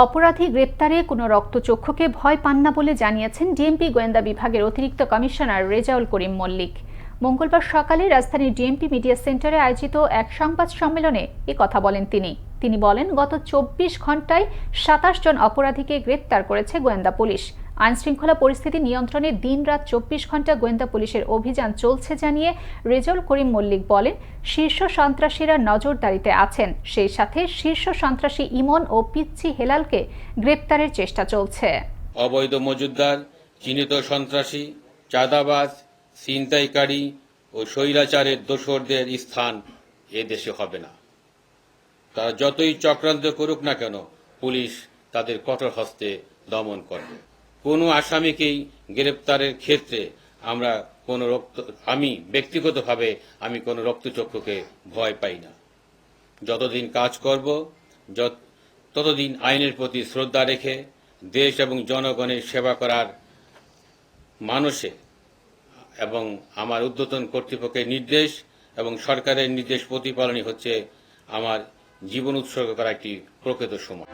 অপরাধী গ্রেপ্তারে কোনো রক্তচক্ষুকে ভয় পান না বলে জানিয়েছেন ডিএমপি গোয়েন্দা বিভাগের অতিরিক্ত কমিশনার রেজাউল করিম মল্লিক। মঙ্গলবার সকালে রাজধানীর ডিএমপি মিডিয়া সেন্টারে আয়োজিত এক সংবাদ সম্মেলনে এ কথা বলেন তিনি। তিনি বলেন, গত চব্বিশ ঘন্টায় সাতাশ জন অপরাধীকে গ্রেপ্তার করেছে গোয়েন্দা পুলিশ। আইনশৃঙ্খলা পরিস্থিতি নিয়ন্ত্রণে দিনরাত চব্বিশ ঘণ্টা গোয়েন্দা পুলিশের অভিযান চলছে জানিয়ে রেজাউল করিম মল্লিক বলেন, শীর্ষ সন্ত্রাসীরা নজরদারিতে আছেন। সেই সাথে শীর্ষ সন্ত্রাসী ইমন ও পিচ্ছি হেলালকে গ্রেপ্তারের চেষ্টা চলছে। অবৈধ মজুদদার চিহ্নিত সন্ত্রাসী, চাঁদাবাজ, ছিনতাইকারী ও স্বৈরাচারের দোসরদের স্থান এ দেশে হবে না। তারা যতই চক্রান্ত করুক না কেন, পুলিশ তাদের কঠোর হস্তে দমন করবে। কোনো আসামিকেই গ্রেপ্তারের ক্ষেত্রে আমরা কোনো রক্ত, আমি ব্যক্তিগতভাবে আমি কোনো রক্তচক্ষুকে ভয় পাই না। যতদিন কাজ করব ততদিন আইনের প্রতি শ্রদ্ধা রেখে দেশ এবং জনগণের সেবা করার মানুষে এবং আমার উদ্যতন কর্তৃপক্ষের নির্দেশ এবং সরকারের নির্দেশ প্রতিপালনই হচ্ছে আমার জীবন উৎসর্গ করা একটি প্রকৃত সময়।